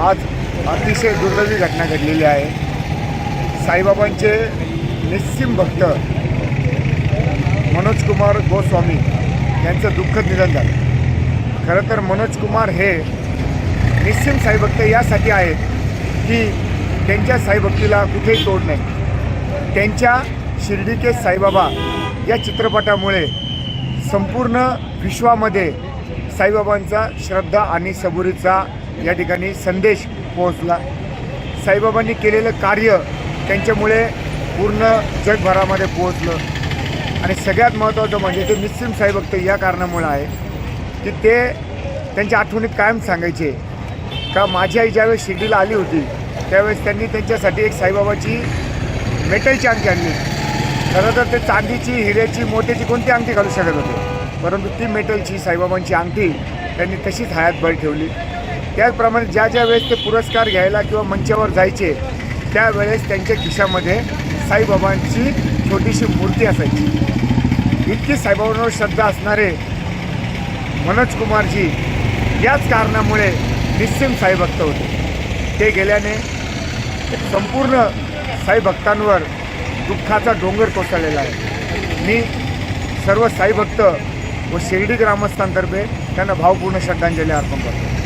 आज अतिशय दुर्दैवी घटना घडलेली आहे. साईबाबांचे निस्सिम भक्त मनोज कुमार गोस्वामी यांचं दुःखद निधन झालं खरं तर मनोज कुमार हे निस्सिम साईभक्त यासाठी आहेत की त्यांच्या साईभक्तीला कुठेही तोड नाही. त्यांच्या शिर्डी के साईबाबा या चित्रपटामुळे संपूर्ण विश्वामध्ये साईबाबांचा श्रद्धा आणि सबुरीचा या ठिकाणी संदेश पोहोचला. साईबाबांनी केलेलं कार्य त्यांच्यामुळे पूर्ण जगभरामध्ये पोहोचलं. आणि सगळ्यात महत्त्वाचं म्हणजे ते निस्सिम साईभक्त या कारणामुळे आहे की ते त्यांच्या आठवणीत कायम सांगायचे. का माझी आई ज्यावेळेस शिर्डीला आली होती त्यावेळेस त्यांनी त्यांच्यासाठी एक साईबाबाची मेटलची अंगठी आणली खरं तर ते चांदीची हिऱ्याची मोत्याची कोणती अंगठी घालू शकत होते परंतु ती मेटलची साईबाबांची अंगठी त्यांनी तशीच हयात ठेवली. त्याचप्रमाणे ज्या ज्या वेळेस ते पुरस्कार घ्यायला किंवा मंचावर जायचे त्यावेळेस त्यांच्या खिशामध्ये साईबाबांची छोटीशी मूर्ती असायची. इतकी साईबाबांवर श्रद्धा असणारे मनोज कुमारजी याच कारणामुळे निस्सिम साईभक्त होते. ते गेल्याने संपूर्ण साईभक्तांवर दुःखाचा डोंगर कोसळलेला आहे. मी सर्व साईभक्त व शिर्डी ग्रामस्थांतर्फे त्यांना भावपूर्ण श्रद्धांजली अर्पण करतो.